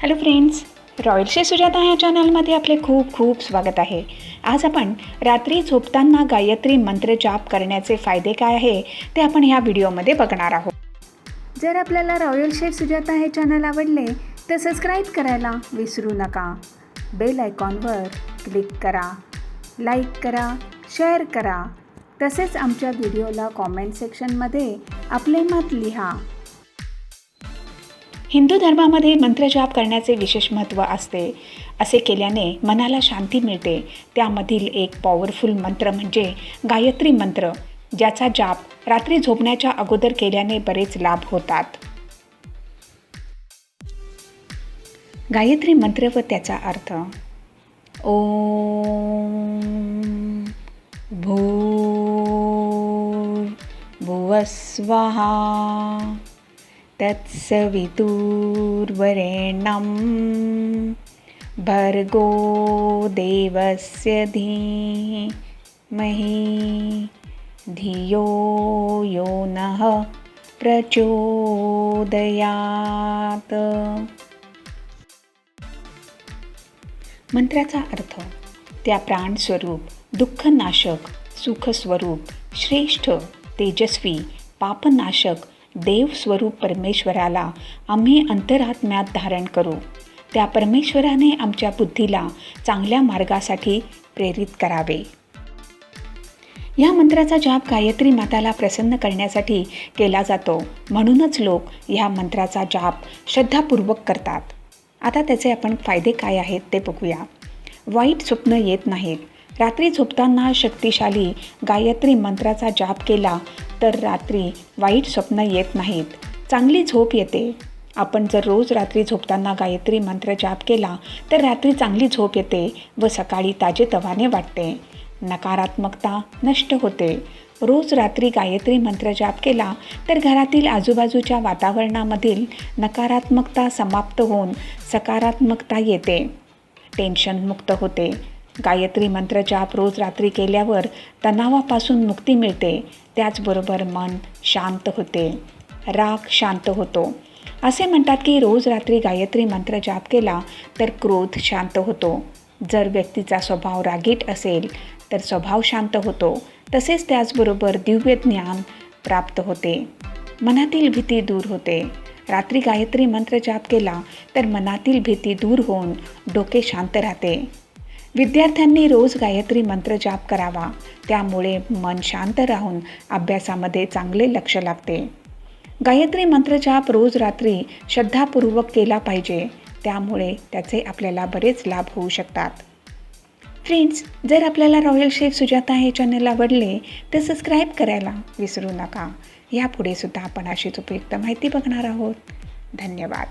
Hello friends रॉयलशे Sujata या चॅनलमध्ये आपले खूप खूप स्वागत आहे. आज आपण रात्री झोपताना गायत्री मंत्र जाप करण्याचे फायदे काय आहे ते आपण ह्या व्हिडिओमध्ये बघणार आहोत. जर आपल्याला रॉयल शेफ सुजाता हे चॅनल आवडले तर सबस्क्राईब करायला विसरू नका. बेल आयकॉनवर क्लिक करा लाईक करा शेअर करा. तसेच आमच्या व्हिडिओला कॉमेंट सेक्शनमध्ये आपले मत लिहा. हिंदू धर्मामध्ये मंत्रजाप करण्याचे विशेष महत्त्व असते. असे केल्याने मनाला शांती मिळते. त्यामधील एक पॉवरफुल मंत्र म्हणजे गायत्री मंत्र ज्याचा जाप रात्री झोपण्याच्या अगोदर केल्याने बरेच लाभ होतात. गायत्री मंत्र व त्याचा अर्थ ओम भू भुवस्वहा तत्सवितुर्वरेण्यं भर्गो देवस्य धीमहि धियो यो नः प्रचोदयात। मंत्राचा अर्थ त्या प्राणस्वरूप दुःखनाशक सुखस्वरूप श्रेष्ठ तेजस्वी पापनाशक देवस्वरूप परमेश्वराला आम्ही अंतरात्म्यात धारण करू. त्या परमेश्वराने आमच्या बुद्धीला चांगल्या मार्गासाठी प्रेरित करावे. या मंत्राचा जाप गायत्री माताला प्रसन्न करण्यासाठी केला जातो. म्हणूनच लोक ह्या मंत्राचा जाप श्रद्धापूर्वक करतात. आता त्याचे आपण फायदे काय आहेत ते बघूया. वाईट स्वप्न येत नाहीत. रात्री झोपताना शक्तिशाली गायत्री मंत्राचा जाप केला तर रात्री वाईट स्वप्न येत नाहीत. चांगली झोप येते. आपण जर रोज रात्री झोपताना गायत्री मंत्र जाप केला तर रात्री चांगली झोप येते व सकाळी ताजेतवाने वाटते. नकारात्मकता नष्ट होते. रोज रात्री गायत्री मंत्र जाप केला तर घरातील आजूबाजूच्या वातावरणामधील नकारात्मकता समाप्त होऊन सकारात्मकता येते. टेन्शनमुक्त होते. गायत्री मंत्र जाप रोज रात्री केल्यावर तणावापासून मुक्ती मिळते. त्याचबरोबर मन शांत होते. राग शांत होतो. असे म्हणतात की रोज रात्री गायत्री मंत्र जाप केला तर क्रोध शांत होतो. जर व्यक्तीचा स्वभाव रागीट असेल तर स्वभाव शांत होतो. तसेच त्याचबरोबर दिव्य ज्ञान प्राप्त होते. मनातील भीती दूर होते. रात्री गायत्री मंत्र जाप केला तर मनातील भीती दूर होऊन डोके शांत राहते. विद्यार्थ्यांनी रोज गायत्री मंत्र जाप करावा. त्यामुळे मन शांत राहून अभ्यासामध्ये चांगले लक्ष लागते. गायत्री मंत्र जाप रोज रात्री श्रद्धापूर्वक केला पाहिजे. त्यामुळे त्याचे आपल्याला बरेच लाभ होऊ शकतात. फ्रेंड्स जर आपल्याला रॉयल शेफ सुजाता हे चॅनल आवडले तर सबस्क्राईब करायला विसरू नका. यापुढे सुद्धा आपण अशीच उपयुक्त माहिती बघणार आहोत. धन्यवाद.